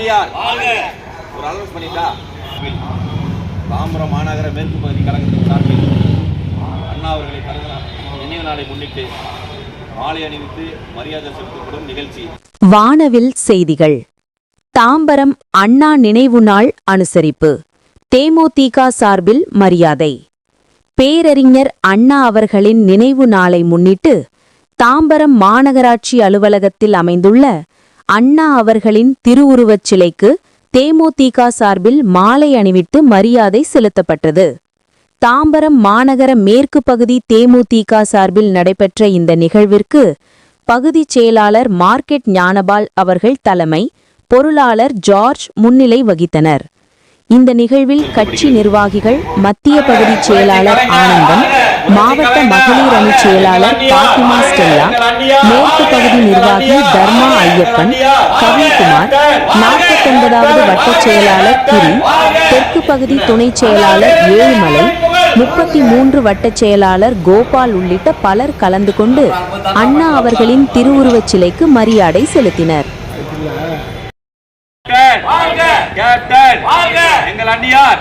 அண்ணியார் ஒரு அனௌன்ஸ் பண்ணிட்டா தாம்பரம் மாநகர மேற்கு பகுதி கழகத்தின் சார்பில் அண்ணா அவர்களை நினைவு நாளை முன்னிட்டு மாலை அணிவித்து மரியாதை செலுத்தப்படும் நிகழ்ச்சி. வானவில் செய்திகள். தாம்பரம் அண்ணா நினைவு நாள் அனுசரிப்பு. தேமுதிக சார்பில் மரியாதை. பேரறிஞர் அண்ணா அவர்களின் நினைவு நாளை முன்னிட்டு தாம்பரம் மாநகராட்சி அலுவலகத்தில் அமைந்துள்ள அண்ணா அவர்களின் திருவுருவச் சிலைக்கு தேமுதிக சார்பில் மாலை அணிவித்து மரியாதை செலுத்தப்பட்டது. தாம்பரம் மாநகர மேற்கு பகுதி தேமுதிக சார்பில் நடைபெற்ற இந்த நிகழ்விற்கு பகுதிச் செயலாளர் மார்க்கெட் ஞானபால் அவர்கள் தலைமை பொருளாளர் ஜார்ஜ் முன்னிலை வகித்தனர். இந்த நிகழ்வில் கட்சி நிர்வாகிகள் மத்திய பகுதி செயலாளர் ஆனந்தன் மாவட்ட மகளிர் அணி செயலாளர் பாத்திமா ஸ்டெல்லா பகுதி நிர்வாகி தர்மா ஐயப்பன் கவின்குமார் நாற்பத்தொன்பதாவது வட்டச் செயலாளர் கிரி தெற்கு பகுதி துணைச் செயலாளர் ஏழுமலை முப்பத்தி மூன்று வட்டச் செயலாளர் கோபால் உள்ளிட்ட பலர் கலந்து கொண்டு அண்ணா அவர்களின் திருவுருவச் சிலைக்கு மரியாதை செலுத்தினர். கேப்டன். கேப்டன் எங்கள் அண்ணியார்.